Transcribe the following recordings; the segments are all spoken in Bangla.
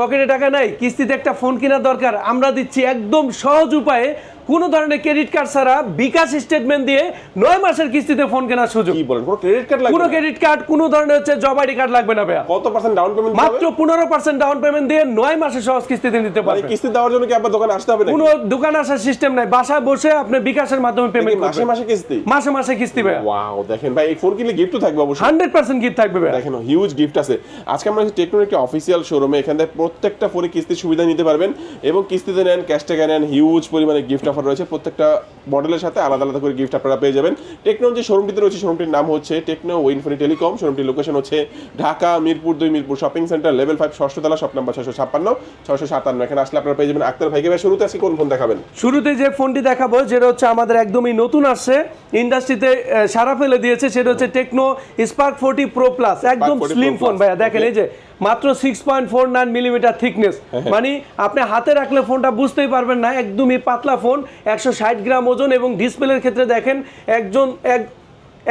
পকেটে টাকা নাই কিস্তিতে একটা ফোন কেনার দরকার। আমরা দিচ্ছি একদম সহজ উপায়ে কোনো ধরনের ক্রেডিট কার্ড ছাড়া বিকাশ স্টেটমেন্ট দিয়ে নয় মাসের কিস্তিতে ফোন কেনার সুযোগ? কি বলেন কোনো ক্রেডিট কার্ড লাগবে কোনো ক্রেডিট কার্ড কোনো ধরনের হচ্ছে জব আইডি কার্ড লাগবে না ভাইয়া। কত পার্সেন্ট ডাউন পেমেন্ট মাত্র পনেরো পার্সেন্ট ডাউন পেমেন্ট দিয়ে নয় মাসে সহজ কিস্তিতে নিতে মানে পারবেন কিস্তি দেওয়ার জন্য কি আপনার দোকানে আসতে হবে? কোনো দোকান আসার সিস্টেম নাই। বাসায় বসে আপনি বিকাশের মাধ্যমে পেমেন্ট মাসে মাসে কিস্তি? মাসে মাসে কিস্তি ভাইয়া। ওয়াও দেখেন ভাই এই ফোন কিনলে গিফট থাকবে অবশ্যই। হান্ড্রেড পার্সেন্ট গিফট থাকবে ভাইয়া। দেখেন হিউজ গিফট আছে। আজকে আমরা টেকনোর একটি অফিসিয়াল শোরুমে এখান থেকে প্রত্যেকটা ফোনে কিস্তির সুবিধা নিতে পারবেন এবং কিস্তিতে নেন ক্যাশ টাকা নেন হিউজ পরিমাণে গিফট অফার রয়েছে। প্রত্যেকটা মডেলের সাথে আলাদা আলাদা করে গিফট আপনারা পেয়ে যাবেন। টেকনো যে শোরুমটিতে রয়েছে শোরুমটির নাম হচ্ছে টেকনো ওইনফোনি টেলিকম শোরুমটির লোকেশন হচ্ছে ঢাকা মিরপুর দুই Mirpur shopping centre level five ষষ্ঠতলা shop number ছশো ছাপ্পান্ন ছশো সাতান্ন। এখানে আসলে আপনারা পেয়ে যাবেন আক্তার ভাইকে। ভাই শুরুতে আজকে কোন ফোন দেখাবেন? শুরুতে যে ফোনটি দেখাবো যেটা হচ্ছে আমাদের একদমই নতুন আসছে। ইন্ডাস্ট্রিতে সারা ফেলে দিয়েছে। সেটা হচ্ছে Tecno Spark forty pro plus একদম 40 স্লিম ফোন ভাইয়া। দেখেন এই যে মাত্র six point four nine millimetre thickness মানে আপনি হাতে রাখলে ফোনটা বুঝতেই পারবেন না একদমই পাতলা ফোন একশো ষাট গ্রাম ওজন এবং ডিসপ্লের ক্ষেত্রে দেখেন একজন এক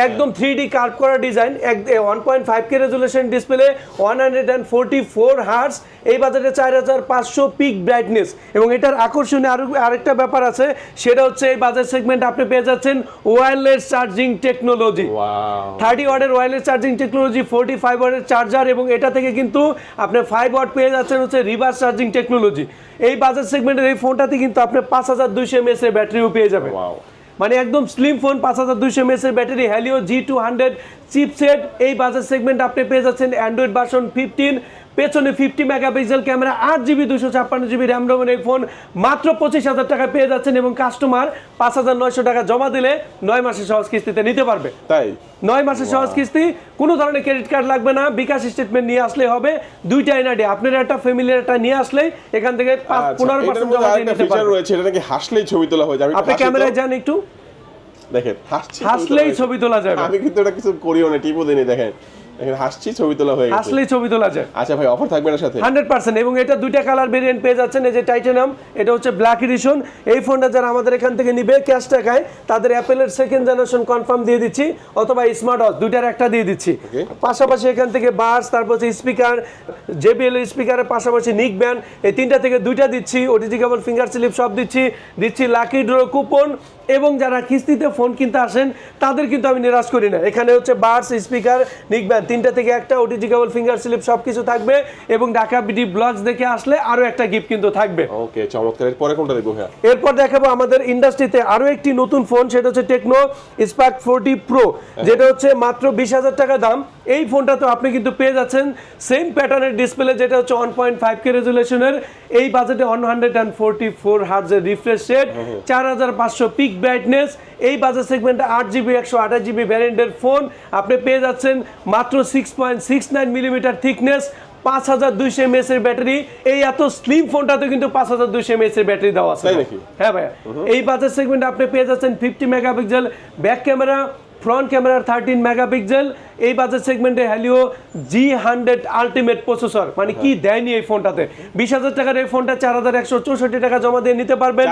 একদম থ্রি ডি কার্ভ করা design one point five K resolution display one hundred and forty four hertz এই বাজারে চার হাজার পাঁচশো পিক ব্রাইটনেস এবং এটার আকর্ষণীয় আরও আরেকটা ব্যাপার আছে সেটা হচ্ছে এই বাজার সেগমেন্ট আপনি পেয়ে যাচ্ছেন ওয়্যারলেস চার্জিং টেকনোলজি থার্টি ওয়ার্ডের wireless charging technology forty five ওয়ার্ডের চার্জার এবং এটা থেকে কিন্তু আপনি ফাইভ ওয়ার্ড পেয়ে যাচ্ছেন হচ্ছে রিভার্স চার্জিং টেকনোলজি এই বাজার সেগমেন্টের এই ফোনটাতে কিন্তু আপনি পাঁচ হাজার দুইশো এমএস এর ব্যাটারিও পেয়ে যাবেন। মানে একদম স্লিম ফোন পাঁচ হাজার দুইশো এমএসের battery Helio G two hundred chipset এই বাজার সেগমেন্ট আপনি পেয়ে যাচ্ছেন অ্যান্ড্রয়েড ভার্সন ফিফটিন পেছনে ফিফটি মেগাপিক্সেল ক্যামেরা আট জিবি দুশো ছাপ্পান্ন জিবি র্যাম রোমের এই ফোন মাত্র পঁচিশ হাজার টাকা পেয়ে যাচ্ছেন এবং কাস্টমার পাঁচ হাজার নয়শো টাকা জমা দিলে নয় মাসে সহজ কিস্তিতে নিতে পারবে। তাই? নয় মাসের সহজ কিস্তি কোনো ধরনের ক্রেডিট কার্ড লাগবে না বিকাশ স্টেটমেন্ট নিয়ে আসলে হবে দুইটা এনআইডি আপনার একটা ফ্যামিলির একটা নিয়ে আসলেই এখান থেকে আচ্ছা, পনেরো পার্সেন্ট জমা দিয়ে নিতে পারবেন রয়েছে এটা নাকি হাসলেই ছবি তোলা হয়ে যাবে আপনি ক্যামেরায় যান একটু। দেখেন হাসলেই ছবি তোলা যাবে। আমি কিন্তু এটা কিছু করিও না টিপও দেখেন দেখেন। হাসছি ছবি তোলা হয়ে গেছে। হাসলেই ছবি তোলা যায়। আচ্ছা ভাই অফার থাকবে না সাথে? হান্ড্রেড পার্সেন্ট এবং এটা দুইটা কালার ভেরিয়েন্ট পেয়ে যাচ্ছেন এই যে টাইটানাম এটা হচ্ছে ব্ল্যাক এডিশন এই ফোনটা যারা আমাদের এখান থেকে নিবে ক্যাশ টাকায় তাদের অ্যাপেলের সেকেন্ড জেনারেশন কনফার্ম দিয়ে দিচ্ছি অথবা স্মার্ট ওয়াচ দুইটার একটা দিয়ে দিচ্ছি। পাশাপাশি এখান থেকে বাস তারপর হচ্ছে স্পিকার জেবিএল স্পিকারের পাশাপাশি নিক ব্যান্ড এই তিনটা থেকে দুইটা দিচ্ছি ওটিজি কেবল ফিঙ্গার স্লিপ সব দিচ্ছি দিচ্ছি লাকি ড্র কুপন এবং যারা কিস্তিতে ফোন কিনতে আসেন তাদের কিন্তু আমি নিরাশ করি না। এখানে হচ্ছে বার্স স্পিকার নিক ব্যান্ড তিনটা থেকে একটা ওটিজি কেবল ফিঙ্গার স্লিপ সব কিছু থাকবে এবং ঢাকা বিডি ব্লগস দেখে আসলে আরও একটা গিফট কিন্তু থাকবে। ওকে চমৎকার। এর পরে কোনটা দেখব হ্যাঁ এরপর দেখাবো আমাদের ইন্ডাস্ট্রিতে আরও একটি নতুন ফোন সেটা হচ্ছে টেকনো স্পার্ক ফোরটি প্রো যেটা হচ্ছে মাত্র বিশ হাজার টাকা দাম। এই ফোনটা তো আপনি কিন্তু পেয়ে যাচ্ছেন। সেম প্যাটার্নের ডিসপ্লে যেটা হচ্ছে ওয়ান পয়েন্ট ফাইভ কে রেজুলেশনের এই বাজেটে one hundred and forty four হার্জের refresh rate চার হাজার পাঁচশো পিক ব্রাইটনেস এই বাজার সেগমেন্টে আট জিবি একশো আঠাশ জিবি ভ্যারিয়েন্টের ফোন আপনি পেয়ে যাচ্ছেন। মাত্র six point six nine millimetre thickness পাঁচ হাজার দুইশো এমএস এর ব্যাটারি এই এত স্লিম ফোনটাতে কিন্তু পাঁচ হাজার দুইশো এমএস এর ব্যাটারি দেওয়া আছে। হ্যাঁ ভাইয়া। এই বাজার সেগমেন্ট আপনি পেয়ে যাচ্ছেন fifty megapixel back camera front ক্যামেরার থার্টিন মেগাপিক্সেল এই বাজার সেগমেন্টে Helio G hundred ultimate processor মানে কি দেয়নি এই ফোনটাতে? বিশ হাজার টাকার এই ফোনটা চার হাজার একশো চৌষট্টি টাকা জমা দিয়ে নিতে পারবেন।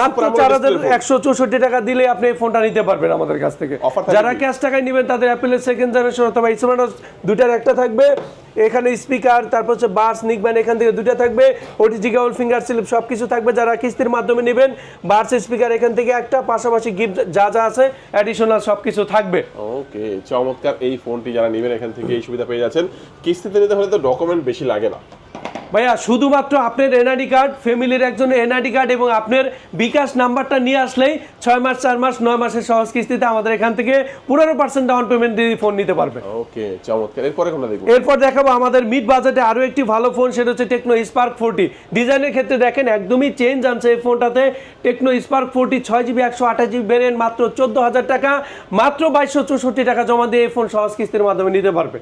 মাত্র চার হাজার একশো চৌষট্টি টাকা দিলে আপনি এই ফোনটা নিতে পারবেন আমাদের কাছ থেকে। যারা ক্যাশ টাকায় নেবেন তাদের অ্যাপেলের সেকেন্ড জেনারেশন অথবা স্মার্ট দুটার একটা থাকবে। এখানে স্পিকার তারপর হচ্ছে বাস নিকব্যান এখান থেকে দুটা থাকবে। ওটিজি কেবল ফিঙ্গার স্লিপ সব কিছু থাকবে। যারা কিস্তির মাধ্যমে নেবেন বাস স্পিকার এখান থেকে একটা পাশাপাশি গিফট যা যা আছে অ্যাডিশনাল সব কিছু থাকবে ওকে চমৎকার এই ফোনটি যারা নেবেন এখান থেকে এই সুবিধা পেয়ে যাচ্ছেন। কিস্তিতে নিতে হলে তো ডকুমেন্ট বেশি লাগে না। ভাইয়া শুধুমাত্র আপনার এনআইডি কার্ড ফ্যামিলির একজন এনআইডি কার্ড এবং আপনার বিকাশ নাম্বারটা নিয়ে আসলেই ছয় মাস চার মাস নয় মাসের সহজ কিস্তিতে আমাদের এখান থেকে পনেরো পার্সেন্ট ডাউন পেমেন্ট দিয়ে ফোন নিতে পারবে। ওকে চমৎকার। এরপরে কোনটা দেখব? এরপর দেখাবো আমাদের মিড বাজেটে আরও একটি ভালো ফোন সেটা হচ্ছে টেকনো স্পার্ক ফোরটি ডিজাইনের ক্ষেত্রে দেখেন একদমই চেঞ্জ আনছে এই ফোনটাতে টেকনো স্পার্ক ফোরটি ছয় জিবি একশো আঠাশ জিবি ভ্যারিয়েন্ট মাত্র চোদ্দ হাজার টাকা। মাত্র বাইশশো চৌষট্টি টাকা জমা দিয়ে এই ফোন সহজ কিস্তির মাধ্যমে নিতে পারবে।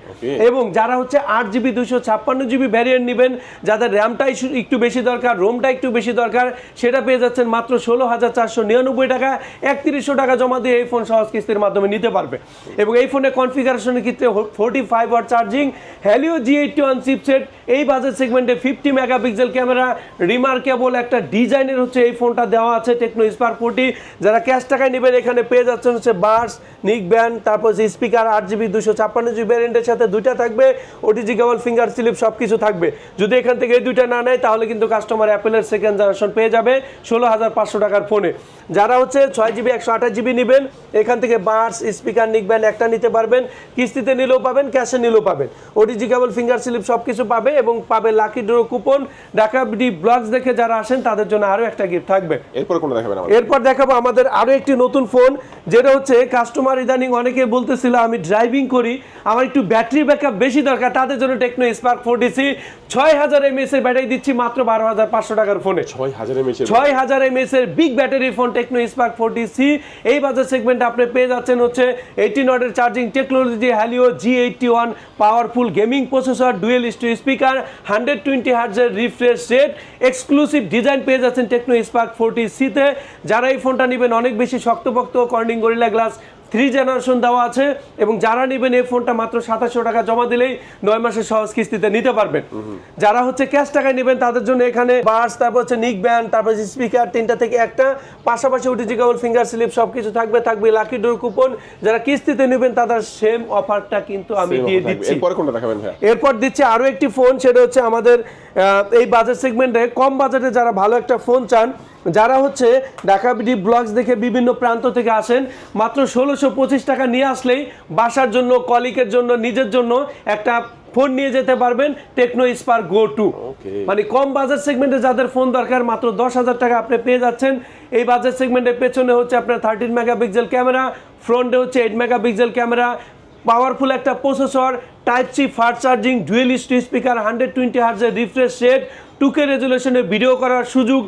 এবং যারা হচ্ছে আট জিবি দুশো ছাপ্পান্ন জিবি ভ্যারিয়েন্ট নেবেন যাদের র্যামটা একটু বেশি দরকার, রোমটা একটু বেশি দরকার, সেটা পেয়ে যাচ্ছেন মাত্র ষোলো হাজার চারশো নিরানব্বই টাকা। একত্রিশশো টাকা জমা দিয়ে এই ফোন সহজ কিস্তির মাধ্যমে নিতে পারবে। এবং এই ফোনের কনফিগারেশনের ক্ষেত্রে forty five watt charging Helio G eighty one chipset এই বাজেট সেগমেন্টে ফিফটি মেগাপিক্সেল ক্যামেরা রিমার্কেবল একটা ডিজাইনের হচ্ছে এই ফোনটা দেওয়া আছে টেকনো স্পার্ক ফোরটি যারা ক্যাশ টাকায় নেবেন, এখানে পেয়ে যাচ্ছেন হচ্ছে বার্স নিক ব্যান্ড তারপর হচ্ছে স্পিকার আট জিবি দুশো ছাপ্পান্ন জিবি ভ্যারিয়েন্টের সাথে দুইটা থাকবে ওটিজি কেবল ফিঙ্গার স্লিপ সব কিছু থাকবে। যদি এখান থেকে এই দুইটা না নেয় তাহলে কিন্তু কাস্টমার অ্যাপেলের সেকেন্ড জেনারেশন পেয়ে যাবে ষোলো হাজার পাঁচশো টাকার ফোনে যারা হচ্ছে ছয় জিবি একশো আঠাশ জিবি নেবেন এখান থেকে বার্স স্পিকার নিকবেন একটা নিতে পারবেন কিস্তিতে নিলেও পাবেন ক্যাশে নিলেও পাবেন। ওটিজি কেবল ফিঙ্গার স্লিপ সব কিছু পাবে এবং পাবে lucky draw coupon Dhaka D vlogs দেখে যারা আসেন তাদের জন্য আরও একটা গিফট থাকবে। এরপর কোনটা দেখাবেন এরপর দেখাবো আমাদের আরও একটি নতুন ফোন যেটা হচ্ছে কাস্টমার ইদানিং অনেকে বলতেছিল আমি ড্রাইভিং করি আমার একটু ব্যাটারি ব্যাকআপ বেশি দরকার তাদের জন্য টেকনো স্পার্ক ফোরটি সি ছয় হাজার এমএস এর ব্যাটারি দিচ্ছি মাত্র বারো হাজার পাঁচশো টাকার ফোনে ছয় হাজারের মেশিন ছয় হাজার এমএস এর big battery phone Tecno Spark forty C এই বাজার সেগমেন্টে আপনি পেয়ে যাচ্ছেন হচ্ছে eighty নটের charging technology Helio G eighty one powerful gaming processor dual stereo speaker hundred twenty হার্জের refresh rate exclusive design পেয়ে যাচ্ছেন টেকনো স্পার্ক ফোরটি সিতে যারা এই ফোনটা নেবেন অনেক বেশি শক্তপোক্ত Corning Gorilla Glass three generation দেওয়া আছে এবং যারা নেবেন এই ফোনটা মাত্র সাতাশশো টাকা জমা দিলেই নয় মাসের সহজ কিস্তিতে নিতে পারবেন। যারা হচ্ছে ক্যাশ টাকায় নেবেন তাদের জন্য এখানে বাস তারপর হচ্ছে নিক ব্যান্ড তারপর স্পিকার তিনটা থেকে একটা। পাশাপাশি ওটিজি কেবল ফিঙ্গার স্লিপ সব কিছু থাকবে থাকবে লাকি ডোর কুপন যারা কিস্তিতে নেবেন তাদের সেম অফারটা কিন্তু আমি দিয়ে দিচ্ছি। এরপরে কোনটা দেখাবেন এরপর দিচ্ছে আরও একটি ফোন সেটা হচ্ছে আমাদের এই বাজার সেগমেন্টে কম বাজেটে যারা ভালো একটা ফোন চান যারা হচ্ছে ঢাকা বিডি ব্লগস দেখে বিভিন্ন প্রান্ত থেকে আসেন মাত্র ষোলোশো পঁচিশ টাকা নিয়ে আসলেই বাসার জন্য কলিকের জন্য নিজের জন্য একটা ফোন নিয়ে যেতে পারবেন টেকনো স্পার্ক গো টু। মানে কম বাজার সেগমেন্টে যাদের ফোন দরকার মাত্র দশ হাজার টাকা আপনি পেয়ে যাচ্ছেন। এই বাজার সেগমেন্টের পেছনে হচ্ছে আপনার থার্টিন মেগাপিক্সেল ক্যামেরা ফ্রন্টে হচ্ছে এইট মেগাপিক্সেল ক্যামেরা পাওয়ারফুল একটা processor type C fast charging dual speaker hundred twenty হার্জের refresh rate two K রেজুলেশনে ভিডিও করার সুযোগ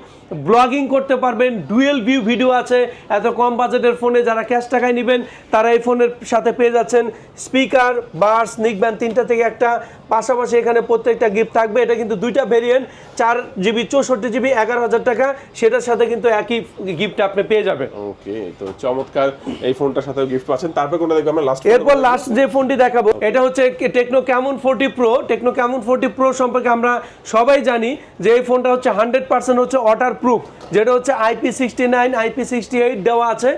ব্লগিং করতে পারবেন ডুয়েল ভিউ ভিডিও আছে এত কম বাজেটের ফোনে যারা ক্যাশ টাকায় নেবেন তারা এই ফোনের সাথে পেয়ে যাচ্ছেন স্পিকার বার্স নিকব্যান তিনটা থেকে একটা পাশাপাশি এখানে প্রত্যেকটা গিফট থাকবে এটা কিন্তু দুইটা ভেরিয়েন্ট চার জিবি চৌষট্টি জিবি এগারো হাজার টাকা সেটার সাথে কিন্তু একই গিফট আপনি পেয়ে যাবেন। ওকে তো চমৎকার এই ফোনটার সাথে গিফট পাচ্ছেন তারপর কোনটা দেখব আমরা? লাস্ট এরপর লাস্ট যে ফোনটি দেখাবো এটা হচ্ছে Tecno Camon forty pro Tecno Camon forty pro সম্পর্কে আমরা সবাই জানি যে এই ফোনটা হচ্ছে হান্ড্রেড পার্সেন্ট হচ্ছে ওয়াটার প্রুফ যেটা হচ্ছে IP sixty nine IP sixty eight দেওয়া আছে।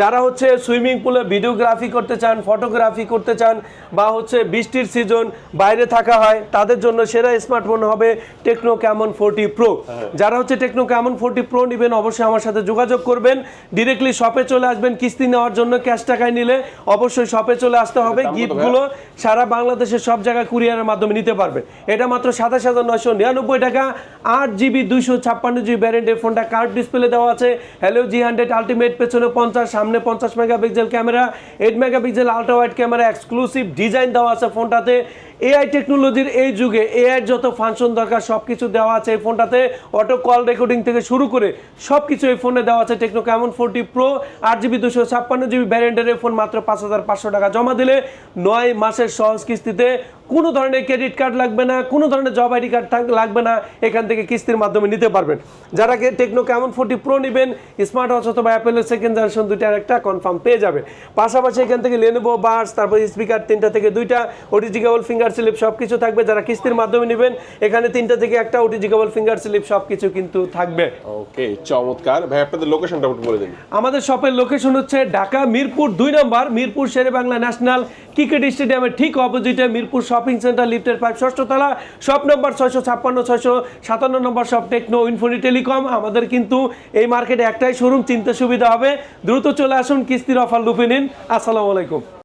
যারা হচ্ছে সুইমিং পুলে ভিডিওগ্রাফি করতে চান ফটোগ্রাফি করতে চান বা হচ্ছে বৃষ্টির সিজন বাইরে থাকা হয় তাদের জন্য সেরা স্মার্টফোন হবে টেকনো ক্যামন ফোর্টি প্রো। যারা হচ্ছে টেকনো ক্যামন ফোর্টি প্রো নেবেন অবশ্যই আমার সাথে যোগাযোগ করবেন। ডিরেক্টলি শপে চলে আসবেন কিস্তি নেওয়ার জন্য ক্যাশ টাকায় নিলে অবশ্যই শপে চলে আসতে হবে। গিফটগুলো সারা বাংলাদেশের সব জায়গায় কুরিয়ারের মাধ্যমে নিতে পারবে। এটা মাত্র সাতাশ হাজার নয়শো নিরানব্বই টাকা। আট জিবি দুইশো ছাপ্পান্ন জিবি ব্যারেন্টের ফোনটা কার্ড ডিসপ্লে দেওয়া আছে। হ্যালো জি হান্ড্রেড আলটিমেট পেছনে পঞ্চাশ সামনে পঞ্চাশ megapixel camera eight megapixel ultra wide camera exclusive design দেওয়া আছে ফোনটাতে। এআই টেকনোলজির এই যুগে এআই যত ফাংশন দরকার সব কিছু দেওয়া আছে এই ফোনটাতে। অটো কল রেকর্ডিং থেকে শুরু করে সব কিছু এই ফোনে দেওয়া আছে। টেকনো ক্যামন ফোরটি প্রো আট জিবি দুশো ছাপ্পান্ন জিবি ব্যারেন্ডের এই ফোন মাত্র পাঁচ হাজার পাঁচশো টাকা জমা দিলে নয় মাসের সহজ কিস্তিতে কোনো ধরনের ক্রেডিট কার্ড লাগবে না কোনো ধরনের জব আইডি কার্ড লাগবে না এখান থেকে কিস্তির মাধ্যমে নিতে পারবেন। যারা টেকনো ক্যামন ফোরটি প্রো নেবেন স্মার্ট ওয়াচ অথবা অ্যাপেলের সেকেন্ড জেনারেশন দুইটার একটা কনফার্ম পেয়ে যাবে পাশাপাশি এখান থেকে লেনোভো বার্স তারপর স্পিকার তিনটা থেকে দুইটা ওটিজি কেবল ফিঙ্গার স্লিপ সব কিছু থাকবে। যারা কিস্তির মাধ্যমে নেবেন এখানে তিনটা থেকে একটা ওটিজি কেবল ফিঙ্গার স্লিপ সব কিছু কিন্তু থাকবে। ওকে চমৎকার। ভাই আপনাদের লোকেশনটা একটু বলে দিন। আমাদের শপের লোকেশন হচ্ছে ঢাকা মিরপুর দুই number Mirpur Shere Bangla national cricket স্টেডিয়ামের ঠিক অপোজিটে মিরপুর শপিং সেন্টার, লিফটের পাইপ ষষ্ঠতলা শপ নম্বর ছয়শো ছাপ্পান্ন, ছয়শো সাতান্ন নম্বর শপ, টেকনো, ইনফোনি টেলিকম। আমাদের কিন্তু এই মার্কেটে একটাই শোরুম, চিনতে সুবিধা হবে। দ্রুত চলে আসুন, কিস্তির অফার লুফে নিন। আসসালামু আলাইকুম।